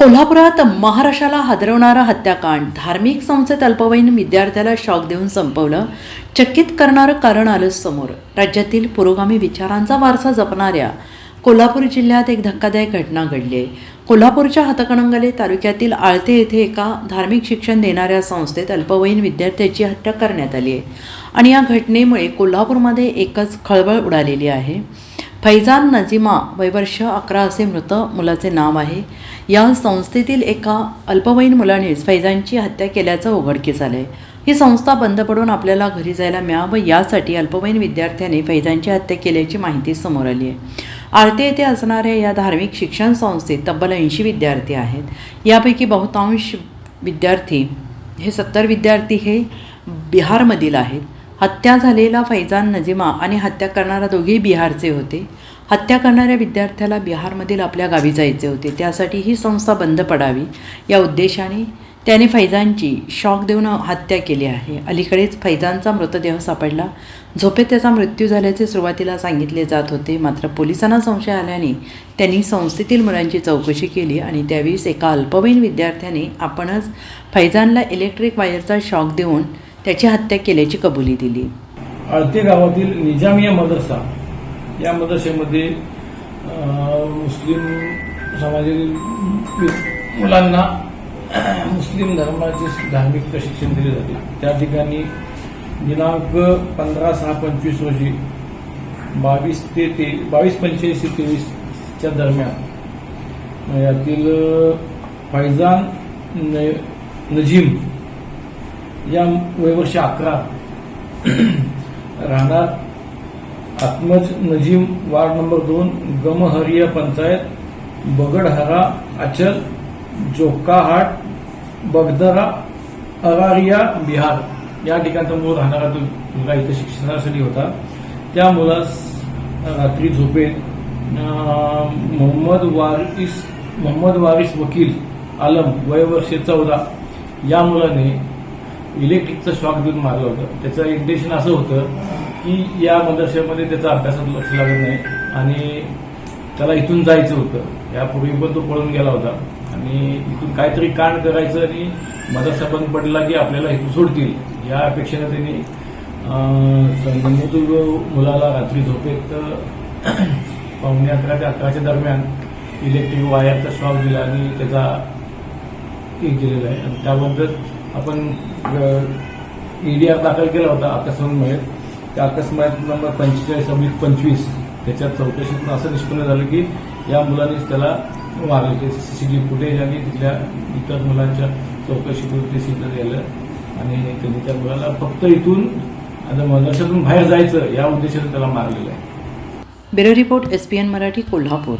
कोल्हापुरात महाराष्ट्राला हादरवणारा हत्याकांड. धार्मिक संस्थेत अल्पवयीन विद्यार्थ्याला शॉक देऊन संपवलं. चकित करणारं कारण आलं समोर. राज्यातील पुरोगामी विचारांचा वारसा जपणाऱ्या कोल्हापूर जिल्ह्यात एक धक्कादायक घटना घडली आहे कोल्हापूरच्या हातकणंगले तालुक्यातील आळते येथे एका धार्मिक शिक्षण देणाऱ्या संस्थेत अल्पवयीन विद्यार्थ्याची हत्या करण्यात आली आहे आणि या घटनेमुळे कोल्हापूरमध्ये एकच खळबळ उडालेली आहे. फैजान नजिमा वैवर्ष अकरा असे मृत मुलाचे नाव आहे. या संस्थेतील एका अल्पवयीन मुलानेच फैजानची हत्या केल्याचं उघडकीस आलं आहे ही संस्था बंद पडून आपल्याला घरी जायला मिळावं यासाठी अल्पवयीन विद्यार्थ्याने फैजानची हत्या केल्याची माहिती समोर आली आहे. आरती येथे असणाऱ्या या धार्मिक शिक्षण संस्थेत तब्बल ऐंशी विद्यार्थी आहेत. यापैकी बहुतांश विद्यार्थी हे सत्तर विद्यार्थी हे बिहारमधील आहेत. हत्या झालेला फैजान नजिमा आणि हत्या करणारा दोघेही बिहारचे होते. हत्या करणाऱ्या विद्यार्थ्याला बिहारमधील आपल्या गावी जायचे होते. त्यासाठी ही संस्था बंद पडावी या उद्देशाने त्याने फैजानची शॉक देऊन हत्या केली आहे. अलीकडेच फैजानचा मृतदेह सापडला. झोपेत त्याचा मृत्यू झाल्याचे सुरुवातीला सांगितले जात होते. मात्र पोलिसांना संशय आल्याने त्यांनी संस्थेतील मुलांची चौकशी केली आणि त्यावेळीस एका अल्पवयीन विद्यार्थ्याने आपणच फैजानला इलेक्ट्रिक वायरचा शॉक देऊन त्याची हत्या केल्याची कबुली दिली. आळते गावातील निजामिया मदरसा या मदरसेमध्ये मुस्लिम समाजातील मुलांना मुस्लिम धर्माचे धार्मिक प्रशिक्षण दिले जाते. त्या ठिकाणी दिनांक पंधरा सहा पंचवीस रोजी बावीस ते ते बावीस पंच्याऐंशी तेवीसच्या दरम्यान यातील फैजान नजीम या वयवर्ष अकरा. राहणार आत्मज नजीम वार्ड नंबर दोन गमहरिया पंचायत बगडहरा अचल जोकाहाट बगदरा अरारिया बिहार. या ठिकाणचा मूळ राहणारा तो मुलगा इथं शिक्षणासाठी होता त्या मुलास रात्री झोपेत मोहम्मद वारिस मोहम्मद वारिस वकील आलम वयवर्षे चौदा. या मुलाने इलेक्ट्रिकचा शॉक देऊन मारलं होतं. त्याचं इंटेन्शन असं होतं की या मदरशामध्ये त्याचा अभ्यासात लक्ष लागत नाही आणि त्याला इथून जायचं होतं. यापूर्वी पण तो पळून गेला होता. आणि इथून काहीतरी कांड करायचं आणि मदरसा बंद पडला की आपल्याला इथून सोडतील या अपेक्षेनं त्यांनी अं, मुलाला रात्री झोपेत पावणे अकरा ते अकराच्या दरम्यान इलेक्ट्रिक वायरचा शॉक दिला आणि त्याचा हे केलेलं आहे. आणि त्याबद्दल आपण ईडीआर दाखल केला होता अकस्मात त्या अकस्मात नंबर पंचेचाळीस अब्लिक पंचवीस त्याच्यात चौकशीतून असं निष्पन्न झालं की या मुलांनीच त्याला मारले. ते सीसीटीव्ही फुटेज आणि तिथल्या इतर मुलांच्या चौकशीतून ते सिद्ध झालं. आणि त्यांनी त्या मुलाला फक्त इथून आता मदरशातून बाहेर जायचं या उद्देशाने त्याला मारलेलं आहे. Bureau report S P N Marathi Kolhapur.